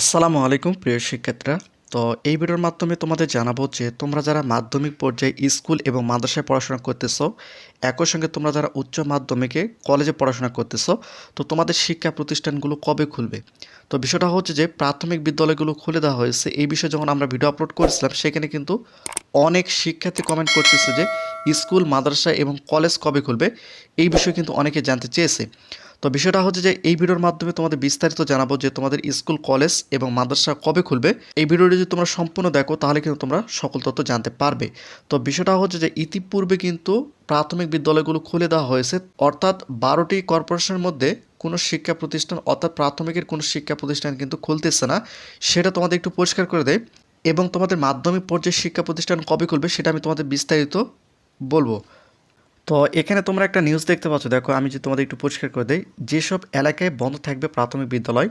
আসসালামু আলাইকুম, প্রিয় শিক্ষার্থীরা। তো এই ভিডিওর মাধ্যমে তোমাদের জানাব যে তোমরা যারা মাধ্যমিক পর্যায়ে স্কুল এবং মাদ্রাসায় পড়াশোনা করতেছো, একই সঙ্গে তোমরা যারা উচ্চ মাধ্যমিকে কলেজে পড়াশোনা করতেছো, তো তোমাদের শিক্ষা প্রতিষ্ঠানগুলো কবে খুলবে? তো বিষয়টা হচ্ছে যে প্রাথমিক বিদ্যালয়গুলো খুলে দেওয়া হয়েছে। এই বিষয়ে যখন আমরা ভিডিও আপলোড করেছিলাম, সেখানে কিন্তু অনেক শিক্ষার্থী কমেন্ট করতেছে যে স্কুল, মাদ্রাসা এবং কলেজ কবে খুলবে? এই বিষয়ে কিন্তু অনেকে জানতে চেয়েছে। তো বিষয়টা হচ্ছে যে এই ভিডিওর মাধ্যমে তোমাদের বিস্তারিত জানাব যে তোমাদের স্কুল, কলেজ এবং মাদ্রাসা কবে খুলবে। এই ভিডিওটি যদি তোমরা সম্পূর্ণ দেখো, তাহলে কিন্তু তোমরা সকল তথ্য জানতে পারবে। তো বিষয়টা হচ্ছে যে ইতিপূর্বে কিন্তু প্রাথমিক বিদ্যালয়গুলো খুলে দেওয়া হয়েছে। অর্থাৎ বারোটি কর্পোরেশনের মধ্যে কোনো শিক্ষা প্রতিষ্ঠান, অর্থাৎ প্রাথমিকের কোনো শিক্ষা প্রতিষ্ঠান কিন্তু খুলতেছে না। সেটা তোমাদের একটু পরিষ্কার করে দেয় এবং তোমাদের মাধ্যমিক পর্যায়ে শিক্ষা প্রতিষ্ঠান কবে খুলবে, সেটা আমি তোমাদের বিস্তারিত বলব। তো এখানে তোমরা একটা নিউজ দেখতে পাচ্ছ। দেখো, আমি যে তোমাদের একটু পরিষ্কার করে দেই, যেসব এলাকায় বন্ধ থাকবে প্রাথমিক বিদ্যালয়,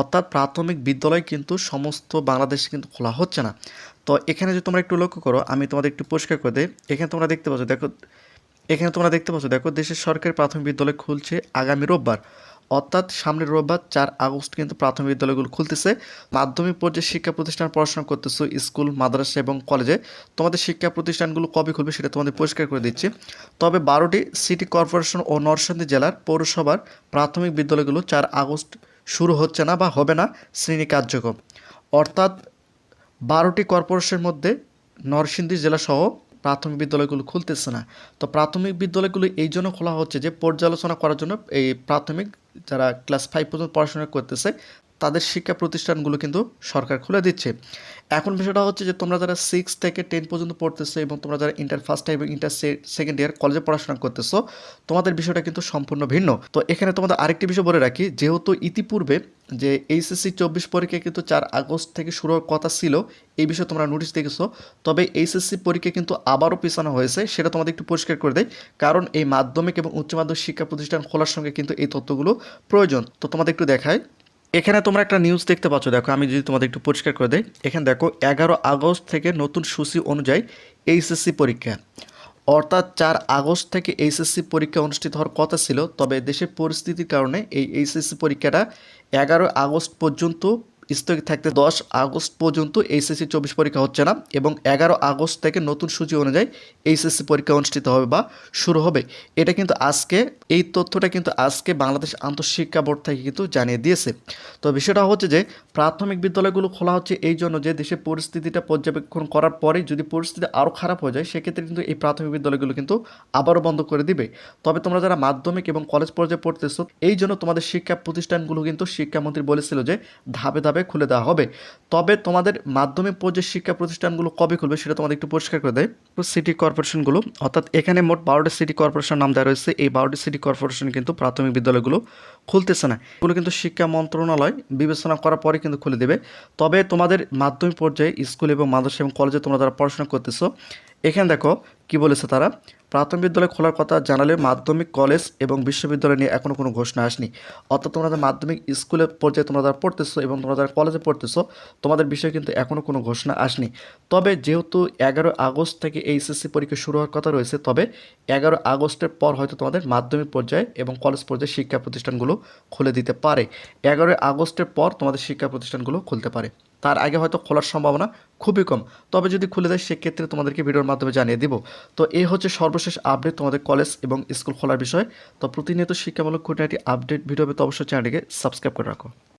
অর্থাৎ প্রাথমিক বিদ্যালয় কিন্তু সমস্ত বাংলাদেশে কিন্তু খোলা হচ্ছে না। তো এখানে যদি তোমরা একটু লক্ষ্য করো, আমি তোমাদের একটু পরিষ্কার করে দেই, এখানে তোমরা দেখতে পাচ্ছ, দেখো, এখানে তোমরা দেখতে পাচ্ছ, দেখো, দেশের সরকারি প্রাথমিক বিদ্যালয় খুলছে আগামী রোববার। অর্থাৎ সামনের রোববার চার আগস্ট কিন্তু প্রাথমিক বিদ্যালয়গুলো খুলতেছে। মাধ্যমিক পর্যায়ে শিক্ষা প্রতিষ্ঠান পড়াশোনা করতেছো স্কুল, মাদ্রাসা এবং কলেজে। তোমাদের শিক্ষা প্রতিষ্ঠানগুলো কবে খুলবে সেটা তোমাদের পরিষ্কার করে দিচ্ছি। তবে বারোটি সিটি কর্পোরেশন ও নরসিংদী জেলার পৌরসভার প্রাথমিক বিদ্যালয়গুলো চার আগস্ট শুরু হচ্ছে না বা হবে না শ্রেণি কার্যক্রম। অর্থাৎ বারোটি কর্পোরেশনের মধ্যে নরসিংদী জেলাসহ প্রাথমিক বিদ্যালয়গুলো খুলতেছে না। তো প্রাথমিক বিদ্যালয়গুলো এই জন্য খোলা হচ্ছে যে পর্যালোচনা করার জন্য এই প্রাথমিক যারা ক্লাস ফাইভ পর্যন্ত পড়াশোনা করতেছে তাদের শিক্ষা প্রতিষ্ঠানগুলো কিন্তু সরকার খুলে দিচ্ছে। এখন বিষয়টা হচ্ছে যে তোমরা যারা সিক্স থেকে টেন পর্যন্ত পড়তেছো এবং তোমরা যারা ইন্টার ফার্স্ট এবং ইন্টার সেকেন্ড ইয়ার কলেজে পড়াশোনা করতেছো, তোমাদের বিষয়টা কিন্তু সম্পূর্ণ ভিন্ন। তো এখানে তোমাদের আরেকটি বিষয় বলে রাখি, যেহেতু ইতিপূর্বে যে এইচএসসি চব্বিশ পরীক্ষা কিন্তু চার আগস্ট থেকে শুরু হওয়ার কথা ছিল, এই বিষয়ে তোমরা নোটিশ দেখেছ। তবে এইচএসসি পরীক্ষা কিন্তু আবারও পিছানো হয়েছে, সেটা তোমাদের একটু পরিষ্কার করে দেয় কারণ এই মাধ্যমিক এবং উচ্চ মাধ্যমিক শিক্ষা প্রতিষ্ঠান খোলার সঙ্গে কিন্তু এই তথ্যগুলো প্রয়োজন। তো তোমাদের একটু দেখায় এখানে তোমরা একটা নিউজ দেখতে পাচ্ছ। দেখো, আমি যদি তোমাদের একটু পরিষ্কার করে দেয় এখানে দেখো, এগারো আগস্ট থেকে নতুন সূচি অনুযায়ী এইচএসসি পরীক্ষা। অর্থাৎ চার আগস্ট থেকে এইচএসসি পরীক্ষা অনুষ্ঠিত হওয়ার কথা ছিল, তবে দেশের পরিস্থিতির কারণে এই এইচএসসি পরীক্ষাটা এগারো আগস্ট পর্যন্ত স্থগিত থাকতে দশ আগস্ট পর্যন্ত এইচএসসি চব্বিশ পরীক্ষা হচ্ছে না এবং এগারো আগস্ট থেকে নতুন সূচি অনুযায়ী এইচএসসি পরীক্ষা অনুষ্ঠিত হবে বা শুরু হবে। এটা কিন্তু আজকে, এই তথ্যটা কিন্তু আজকে বাংলাদেশ আন্তঃশিক্ষা বোর্ড থেকে কিন্তু জানিয়ে দিয়েছে। তো বিষয়টা হচ্ছে যে, প্রাথমিক বিদ্যালয়গুলো খোলা হচ্ছে এই জন্য যে দেশের পরিস্থিতিটা পর্যবেক্ষণ করার পরে যদি পরিস্থিতি আরও খারাপ হয়ে যায়, সেক্ষেত্রে কিন্তু এই প্রাথমিক বিদ্যালয়গুলো কিন্তু আবারও বন্ধ করে দিবে। তবে তোমরা যারা মাধ্যমিক এবং কলেজ পর্যায়ে পড়তেছো, এই জন্য তোমাদের শিক্ষা প্রতিষ্ঠানগুলো কিন্তু শিক্ষামন্ত্রী বলেছিল যে, ধাপে ধাপে খুলে দেওয়া হবে? তবে তোমাদের মাধ্যমিক পর্যায়ে শিক্ষা প্রতিষ্ঠানগুলো কবে খুলবে সেটা তোমাদের একটু পরিষ্কার করে দেয়। সিটি কর্পোরেশনগুলো, অর্থাৎ এখানে মোট বারোটি সিটি কর্পোরেশন নাম দেওয়া রয়েছে। এই বারোটি সিটি কর্পোরেশন কিন্তু প্রাথমিক বিদ্যালয়গুলো খুলতেছে না। এগুলো কিন্তু শিক্ষা মন্ত্রণালয় বিবেচনা করার পরে কিন্তু খুলে দেবে। তবে তোমাদের মাধ্যমিক পর্যায়ে স্কুল এবং মাদ্রাসা এবং কলেজে তোমরা যারা পড়াশোনা করতেছো, এখানে দেখো কি বলেছে তারা প্রাথমিক বিদ্যালয় খোলার কথা জানালে মাধ্যমিক, কলেজ এবং বিশ্ববিদ্যালয় নিয়ে এখনও কোনো ঘোষণা আসেনি। অর্থাৎ তোমরা মাধ্যমিক স্কুলের পর্যায়ে তোমরা যারা পড়তেছো এবং তোমরা যারা কলেজে পড়তেছো, তোমাদের বিষয়ে কিন্তু এখনও কোনো ঘোষণা আসেনি। তবে যেহেতু এগারো আগস্ট থেকে এইচএসসি পরীক্ষা শুরু হওয়ার কথা রয়েছে, তবে এগারো আগস্টের পর হয়তো তোমাদের মাধ্যমিক পর্যায়ে এবং কলেজ পর্যায়ে শিক্ষা প্রতিষ্ঠানগুলো খুলে দিতে পারে। এগারোই আগস্টের পর তোমাদের শিক্ষা প্রতিষ্ঠানগুলো খুলতে পারে। তার আগে হয়তো খোলার সম্ভাবনা খুবই কম। তবে যদি খুলে দেয় সেক্ষেত্রে তোমাদেরকে ভিডিওর মাধ্যমে জানিয়ে দিব। তো এই হচ্ছে সর্বশেষ আপডেট তোমাদের কলেজ এবং স্কুল খোলার বিষয়। তো প্রতিনিয়ত শিক্ষামূলক খুঁটিনাটি আপডেট ভিডিও পেতে অবশ্যই চ্যানেলটিকে সাবস্ক্রাইব করে রাখো।